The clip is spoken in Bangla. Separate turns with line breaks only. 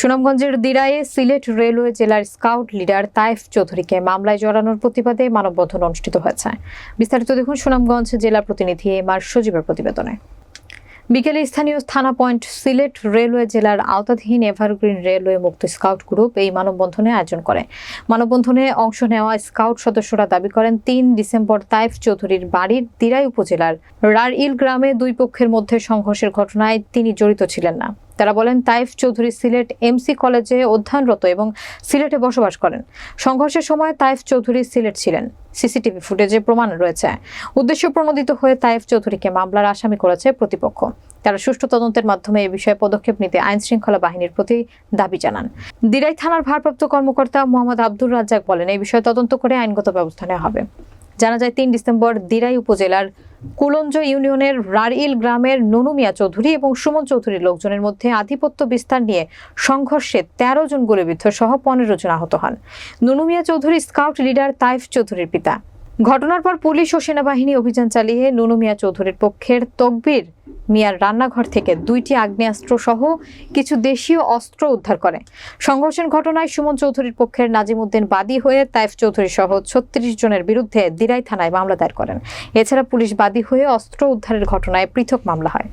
সুনামগঞ্জের দিরায়ে সিলেট রেলওয়ে জেলার স্কাউট লিডার তাইফ চৌধুরীকে মামলায় জড়ানোর প্রতিবাদে মানববন্ধন অনুষ্ঠিত হয়েছে। বিস্তারিত দেখুন সুনামগঞ্জ জেলা প্রতিনিধি এম আর সজীবের প্রতিবেদনে। বিকেলে স্থানীয় থানা পয়েন্ট সিলেট রেলওয়ে জেলার আওতাধীন এভারগ্রিন রেলওয়ে মুক্ত স্কাউট গ্রুপ এই মানববন্ধনে আয়োজন করে। মানববন্ধনে অংশ নেওয়া স্কাউট সদস্যরা দাবি করেন, তিন ডিসেম্বর তাইফ চৌধুরীর বাড়ির দিরাই উপজেলার রারইল গ্রামে দুই পক্ষের মধ্যে সংঘর্ষের ঘটনায় তিনি জড়িত ছিলেন না। তারা বলেন, তাইফ চৌধুরী সিলেট এমসি কলেজে অধ্যয়নরত এবং সিলেটে বসবাস করেন। সংঘর্ষের সময় তাইফ চৌধুরী সিলেট ছিলেন। সিসিটিভি ফুটেজে প্রমাণ রয়েছে। উদ্দেশ্য প্রণোদিত হয়ে তাইফ চৌধুরীকে মামলার আসামি করেছে প্রতিপক্ষ। তারা সুষ্ঠু তদন্তের মাধ্যমে এ বিষয়ে পদক্ষেপ নিতে আইন শৃঙ্খলা বাহিনীর প্রতি দাবি জানান। দিরাই থানার ভারপ্রাপ্ত কর্মকর্তা মোহাম্মদ আব্দুর রাজ্জাক বলেন এই বিষয়ে তদন্ত করে আইনগত ব্যবস্থা নেওয়া হবে। জানা যায়, তিন ডিসেম্বর দিরাই উপজেলার কুলঞ্জ ইউনিয়নের রারইল গ্রামের ননুমিয়া চৌধুরী এবং সুমন চৌধুরীর লোকজনের মধ্যে আধিপত্য বিস্তার নিয়ে সংঘর্ষে তেরো জন গুলিবিদ্ধ সহ পনেরো জন আহত হন। ননুমিয়া চৌধুরী স্কাউট লিডার তাইফ চৌধুরীর পিতা। ঘটনার পর পুলিশ ও সেনাবাহিনী অভিযান চালিয়ে নুনু মিয়া চৌধুরীর পক্ষের তকবির মিয়ার রান্নাঘর থেকে দুইটি আগ্নেয়াস্ত্র সহ কিছু দেশীয় অস্ত্র উদ্ধার করে। সংঘর্ষের ঘটনায় সুমন চৌধুরীর পক্ষের নাজিম উদ্দিন বাদী হয়ে তাইফ চৌধুরী সহ ছত্রিশ জনের বিরুদ্ধে দিরাই থানায় মামলা দায়ের করেন। এছাড়া পুলিশ বাদী হয়ে অস্ত্র উদ্ধারের ঘটনায় পৃথক মামলা হয়।